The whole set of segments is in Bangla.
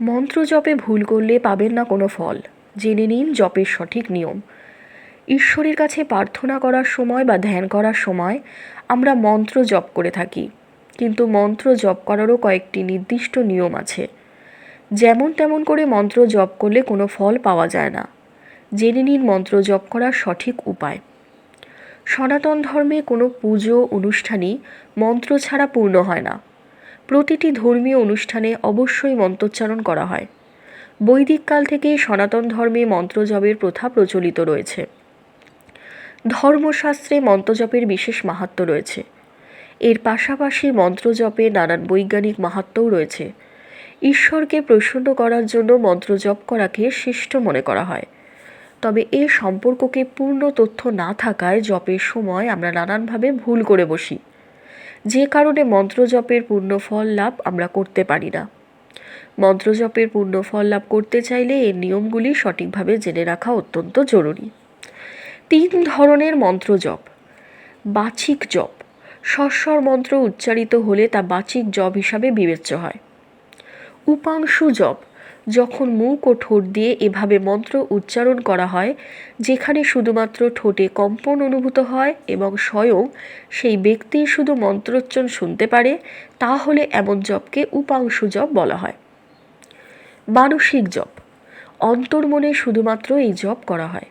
মন্ত্র জপে ভুল করলে পাবেন না কোনো ফল। জেনে নিন জপের সঠিক নিয়ম। ঈশ্বরের কাছে প্রার্থনা করার সময় বা ধ্যান করার সময় আমরা মন্ত্র জপ করে থাকি। কিন্তু মন্ত্র জপ করারও কয়েকটি নির্দিষ্ট নিয়ম আছে। যেমন তেমন করে মন্ত্র জপ করলে কোনো ফল পাওয়া যায় না। জেনে নিন মন্ত্র জপ করার সঠিক উপায়। সনাতন ধর্মে কোনো পুজো, অনুষ্ঠানই মন্ত্র ছাড়া পূর্ণ হয় না। প্রতিটি ধর্মীয় অনুষ্ঠানে অবশ্যই মন্ত্রোচ্চারণ করা হয়। বৈদিক কাল থেকেই সনাতন ধর্মে মন্ত্রজপের প্রথা প্রচলিত রয়েছে। ধর্মশাস্ত্রে মন্ত্রজপের বিশেষ মাহাত্ম্য রয়েছে। এর পাশাপাশি মন্ত্রজপে নানান বৈজ্ঞানিক মাহাত্ম্যও রয়েছে। ঈশ্বরকে প্রসন্ন করার জন্য মন্ত্রজপ করাকে শ্রেষ্ঠ মনে করা হয়। তবে এ সম্পর্ককে পূর্ণ তথ্য না থাকায় জপের সময় আমরা নানানভাবে ভুল করে বসি। যে কারণে মন্ত্রজপের পূর্ণ ফল লাভ আমরা করতে পারি না। মন্ত্রজপের পূর্ণ ফল লাভ করতে চাইলে এর নিয়মগুলি সঠিকভাবে জেনে রাখা অত্যন্ত জরুরি। তিন ধরনের মন্ত্র জপ বাচিক জপ। স্বস্বর মন্ত্র উচ্চারিত হলে তা বাচিক জপ হিসাবে বিবেচ্য হয়। উপাংশু জপ। যখন মুখ ও ঠোঁট দিয়ে এভাবে মন্ত্র উচ্চারণ করা হয়, যেখানে শুধুমাত্র ঠোঁটে কম্পন অনুভূত হয় এবং স্বয়ং সেই ব্যক্তি শুধু মন্ত্রোচ্চন শুনতে পারে, তাহলে এমন জপকে উপাংশু জপ বলা হয়। মানসিক জপ। অন্তর্মনে শুধুমাত্র এই জপ করা হয়।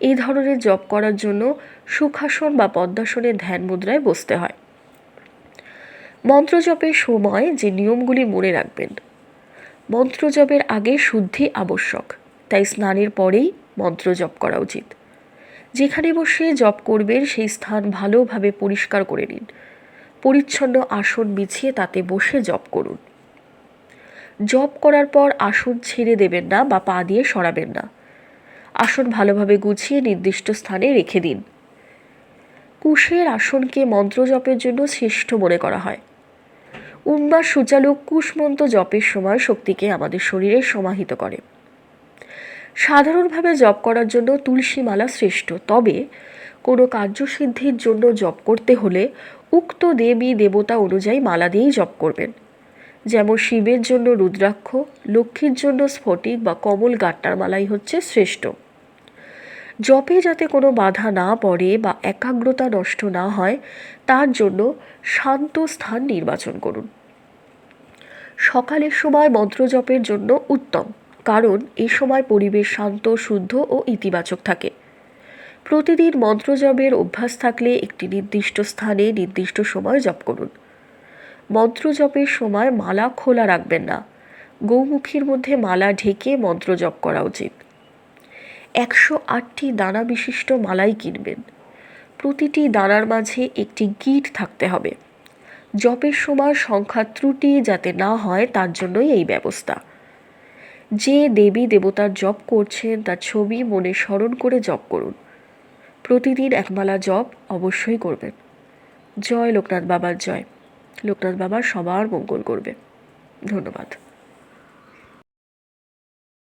এই ধরনের জপ করার জন্য সুখাসন বা পদ্মাসনের ধ্যান মুদ্রায় বসতে হয়। মন্ত্রজপের সময় যে নিয়মগুলি মনে রাখবেন মন্ত্রজপের আগে শুদ্ধি আবশ্যক, তাই স্নানের পরেই মন্ত্র জপ করা উচিত। যেখানে বসে জপ করবেন, সেই স্থান ভালোভাবে পরিষ্কার করে নিন। পরিচ্ছন্ন আসন বিছিয়ে তাতে বসে জপ করুন। জপ করার পর আসন ছেড়ে দেবেন না বা পা দিয়ে সরাবেন না। আসন ভালোভাবে গুছিয়ে নির্দিষ্ট স্থানে রেখে দিন। কুশের আসনকে মন্ত্র জপের জন্য শ্রেষ্ঠ মনে করা হয়। উম্বা সুচালু কুশমন্ত জপের সময় শক্তিকে আমাদের শরীরে সমাহিত করে। সাধারণভাবে জপ করার জন্য তুলসী মালা শ্রেষ্ঠ, তবে কোনো কার্যসিদ্ধির জন্য জপ করতে হলে উক্ত দেবী দেবতা অনুযায়ী মালা দিয়েই জপ করবেন। যেমন শিবের জন্য রুদ্রাক্ষ, লক্ষ্মীর জন্য স্ফটিক বা কমল গাট্টার মালাই হচ্ছে শ্রেষ্ঠ। জপে যাতে কোনো বাধা না পড়ে বা একাগ্রতা নষ্ট না হয়, তার জন্য শান্ত স্থান নির্বাচন করুন। সকালের সময় মন্ত্র জপের জন্য উত্তম, কারণ এ সময় পরিবেশ শান্ত, শুদ্ধ ও ইতিবাচক থাকে। প্রতিদিন মন্ত্র জপের অভ্যাস থাকলে একটি নির্দিষ্ট স্থানে নির্দিষ্ট সময় জপ করুন। মন্ত্র জপের সময় মালা খোলা রাখবেন না, গৌমুখীর মধ্যে মালা ঢেকে মন্ত্র জপ করা উচিত। একশো আটটি দানা বিশিষ্ট মালাই কিনবেন। প্রতিটি দানার মাঝে একটি গিট থাকতে হবে। জপের সময় সংখ্যা ত্রুটি যাতে না হয়, তার জন্যই এই ব্যবস্থা। যে দেবী দেবতার জপ করছেন, তার ছবি মনে স্মরণ করে জপ করুন। প্রতিদিন একমালা জপ অবশ্যই করবেন। জয় লোকনাথ বাবার জয়। লোকনাথ বাবা সবার মঙ্গল করবে ধন্যবাদ।